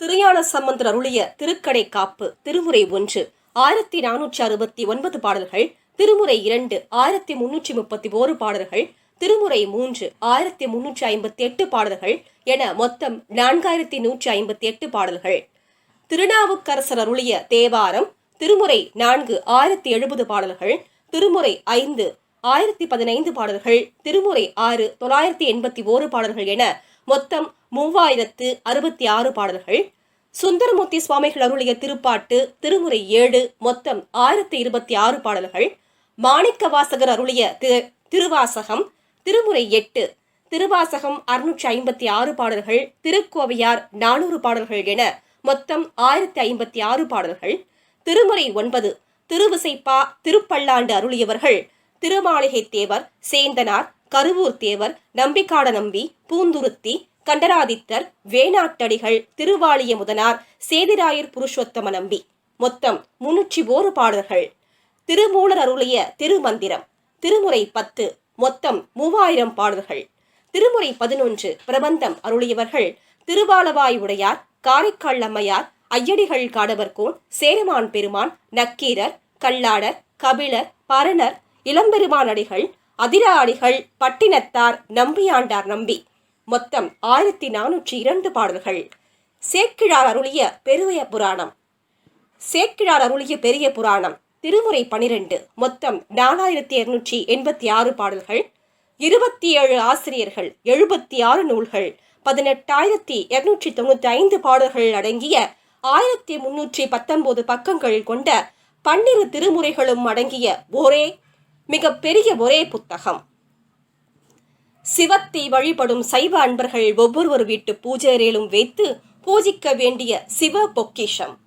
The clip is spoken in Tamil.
திருஞான சம்பந்தர் அருளிய திருக்கடை காப்பு திருமுறை ஒன்று ஆயிரத்தி நானூற்றி அறுபத்தி ஒன்பது பாடல்கள் திருமுறை இரண்டு ஆயிரத்தி முன்னூற்றி முப்பத்தி ஓரு பாடல்கள் திருமுறை மூன்று ஆயிரத்தி முன்னூற்றி ஐம்பத்தி எட்டு பாடல்கள் என மொத்தம் நான்காயிரத்தி நூற்றி ஐம்பத்தி எட்டு பாடல்கள். திருநாவுக்கரசர் அருளிய தேவாரம் திருமுறை நான்கு ஆயிரத்தி எழுபது பாடல்கள் திருமுறை ஐந்து ஆயிரத்தி பதினைந்து பாடல்கள் திருமுறை ஆறு தொள்ளாயிரத்தி எண்பத்தி ஓரு பாடல்கள் என மொத்தம் மூவாயிரத்து அறுபத்தி ஆறு பாடல்கள். சுந்தரமூர்த்தி சுவாமிகள் அருளிய திருப்பாட்டு திருமுறை ஏழு மொத்தம் ஆயிரத்தி இருபத்தி ஆறு பாடல்கள். மாணிக்க வாசகர் அருளிய திரு திருவாசகம் திருமுறை எட்டு. திருவாசகம் அறுநூற்றி ஐம்பத்தி ஆறு பாடல்கள் திருக்கோவையார் நானூறு பாடல்கள் என மொத்தம் ஆயிரத்தி ஐம்பத்தி ஆறு பாடல்கள். திருமுறை ஒன்பது திருவிசைப்பா திருப்பல்லாண்டு அருளியவர்கள் திருமாளிகை தேவர் சேந்தனார் கருவூர் தேவர் நம்பிக்காட நம்பி பூந்துருத்தி கண்டராதித்தர் வேணாட்டடிகள் திருவாளிய முதனார் சேதிராயர் புருஷோத்தம நம்பி. மொத்தம் முன்னூற்றி ஓரு பாடல்கள். திருமூலர் அருளிய திருமந்திரம். திருமுறை பத்து. மொத்தம் மூவாயிரம் பாடல்கள். திருமுறை பதினொன்று. பிரபந்தம் அருளியவர்கள் திருவாலவாய் உடையார் காரைக்கால் அம்மையார் ஐயடிகள் காடவர்கோன் சேரமான் பெருமான் நக்கீரர் கல்லாடர் கபிலர் பரணர் இளம்பெருமான் அதிராடிகள் பட்டினத்தார் நம்பியாண்டார் நம்பி. மொத்தம் ஆயிரத்தி நானூற்றி இரண்டு பாடல்கள். சேக்கிழார் அருளிய பெருவய புராணம். சேக்கிழார் அருளிய பெரிய புராணம் திருமுறை பனிரெண்டு. மொத்தம் நாலாயிரத்தி இருநூற்றி எண்பத்தி ஆறு பாடல்கள். இருபத்தி ஏழு ஆசிரியர்கள் எழுபத்தி ஆறு நூல்கள். பதினெட்டாயிரத்தி இருநூற்றி தொண்ணூற்றி ஐந்து பாடல்கள் அடங்கிய ஆயிரத்தி முன்னூற்றி பத்தொன்பது பக்கங்கள் கொண்ட பன்னிரு திருமுறைகளும் அடங்கிய ஒரே மிகப்பெரிய ஒரே புத்தகம். சிவத்தை வழிபடும் சைவ அன்பர்கள் ஒவ்வொருவர் வீட்டு பூஜையிலும் வைத்து பூஜிக்க வேண்டிய சிவ பொக்கிஷம்.